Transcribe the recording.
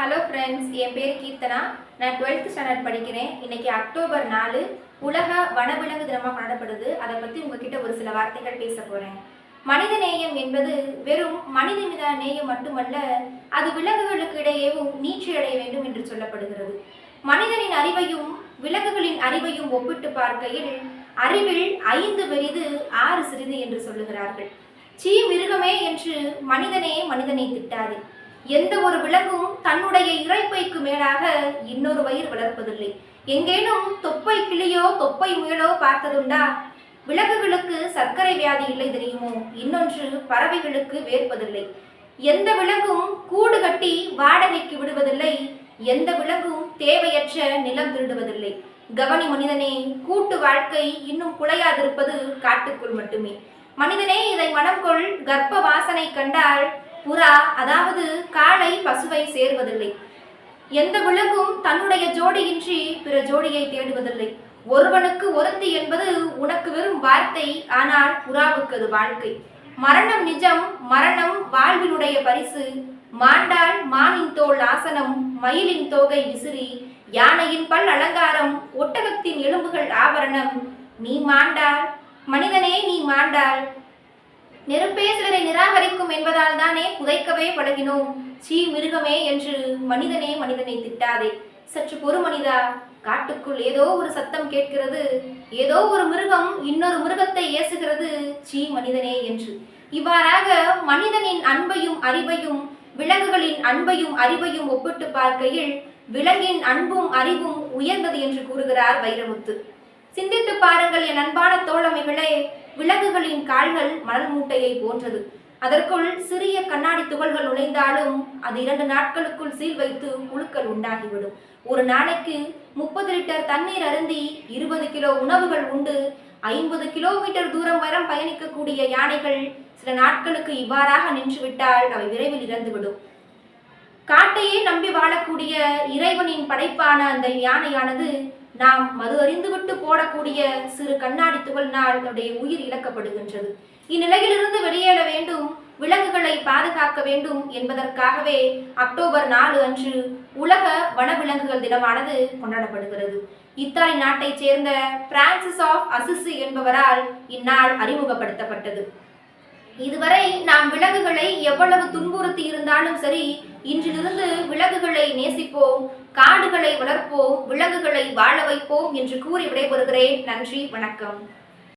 Hello friends என் பேர் கீர்த்தனா. நான் twelfth standard படிக்கிறேன். இன்னைக்கு அக்டோபர் நாலு. உலக வனவிலங்கு தினமாக கொண்டாடப்படுது. அதை பற்றி உங்ககிட்ட ஒரு சில வார்த்தைகள் பேச போகிறேன் மனித நேயம் என்பது வெறும் மனித மீதான நேயம் மட்டுமல்ல அது விலங்குகளுக்கு இடையேவும் நீட்சி அடைய வேண்டும் என்று சொல்லப்படுகிறது. மனிதனின் அறிவையும் விலங்குகளின் அறிவையும் ஒப்பிட்டு பார்க்கையில் அறிவில் ஐந்து பெரிது ஆறு சிறிது என்று சொல்லுகிறார்கள். சீ மிருகமே என்று மனிதனே மனிதனை திட்டாது. எந்த ஒரு விலங்கும் தன்னுடைய இறைப்பைக்கு மேலாக இன்னொரு வயிறு வளர்ப்பதில்லை. எங்கேனும் தொப்பை கிளியோ தொப்பை முயலோ பார்த்ததுண்டா? விலங்குகளுக்கு சர்க்கரை வியாதி இல்லை தெரியுமோ? இன்னொன்று பறவைகளுக்கு வேர்ப்பதில்லை. எந்த விலங்கும் கூடு கட்டி வாடகைக்கு விடுவதில்லை. எந்த விலங்கும் தேவையற்ற நிலம் திருடுவதில்லை. கவனி மனிதனே கூட்டு வாழ்க்கை இன்னும் குலையாதிருப்பது காட்டுக்குள் மட்டுமே. மனிதனே இதை மனம் கொள் கர்ப்ப வாசனை கண்டால் புறா அதாவது காளை பசுவை சேர்வதில்லை. எந்த விலங்கும் தன்னுடைய ஜோடியின்றி பிற ஜோடியை தேடுவதில்லை. ஒருவனுக்கு ஒருத்தி என்பது உனக்கு வெறும் வார்த்தை ஆனால் புறாவுக்கு அது வாழ்க்கை. மரணம் நிஜம் மரணம் வாழ்வினுடைய பரிசு. மாண்டால் மானின் தோல் ஆசனம் மயிலின் தோகை விசிறி. யானையின் பல் அலங்காரம் ஒட்டகத்தின் எலும்புகள் ஆபரணம். நீ மாண்டால் மனிதனே நீ மாண்டால் நெருப்பே சிலரை நிராகரிக்கும் என்பதால் தானே புதைக்கவே பழகினோம். சீ மிருகமே என்று மனிதனே மனிதனை திட்டாதே. சற்று பொறு மனிதா காட்டுக்குள் ஏதோ ஒரு சத்தம் கேட்கிறது. ஏதோ ஒரு மிருகம் இன்னொரு மிருகத்தை ஏசுகிறது சீ மனிதனே என்று. இவ்வாறாக மனிதனின் அன்பையும் அறிவையும் விலங்குகளின் அன்பையும் அறிவையும் ஒப்பிட்டு பார்க்கையில் விலங்கின் அன்பும் அறிவும் உயர்ந்தது என்று கூறுகிறார் வைரமுத்து. சிந்தித்து பாருங்கள் என் அன்பான தோழமைகளே விலங்குகளின் கால்கள் மணல் மூட்டையை போன்றது. அதற்குள் சிறிய கண்ணாடி துகள்கள் நுழைந்தாலும் அது இரண்டு நாட்களுக்குள் சீல் வைத்து புழுக்கள் உண்டாகிவிடும். ஒரு நாளைக்கு முப்பது லிட்டர் தண்ணீர் அருந்தி இருபது கிலோ உணவுகள் உண்டு. ஐம்பது கிலோமீட்டர் தூரம் வரம் பயணிக்கக்கூடிய யானைகள் சில நாட்களுக்கு இவ்வாறாக நின்றுவிட்டால் அவை விரைவில் இறந்துவிடும். காட்டையே நம்பி வாழக்கூடிய இறைவனின் படைப்பான அந்த யானையானது நாம் மது அறிந்துவிட்டு போடக்கூடிய சிறு கண்ணாடி துகள்னால் நம்முடைய உயிர் இழக்கப்படுகின்றது. இந்நிலையிலிருந்து வெளியேற வேண்டும் விலங்குகளை பாதுகாக்க வேண்டும் என்பதற்காகவே அக்டோபர் நாலு அன்று உலக வனவிலங்குகள் தினமானது கொண்டாடப்படுகிறது. இத்தாலி நாட்டைச் சேர்ந்த பிரான்சிஸ் ஆஃப் அசிசி என்பவரால் இந்நாள் அறிமுகப்படுத்தப்பட்டது. இதுவரை நாம் விலங்குகளை எவ்வளவு துன்புறுத்தி இருந்தாலும் சரி இன்றிலிருந்து விலங்குகளை நேசிப்போம் காடுகளை வளர்ப்போம் விலங்குகளை வாழ வைப்போம் என்று கூறி விடைபெறுகிறேன். நன்றி வணக்கம்.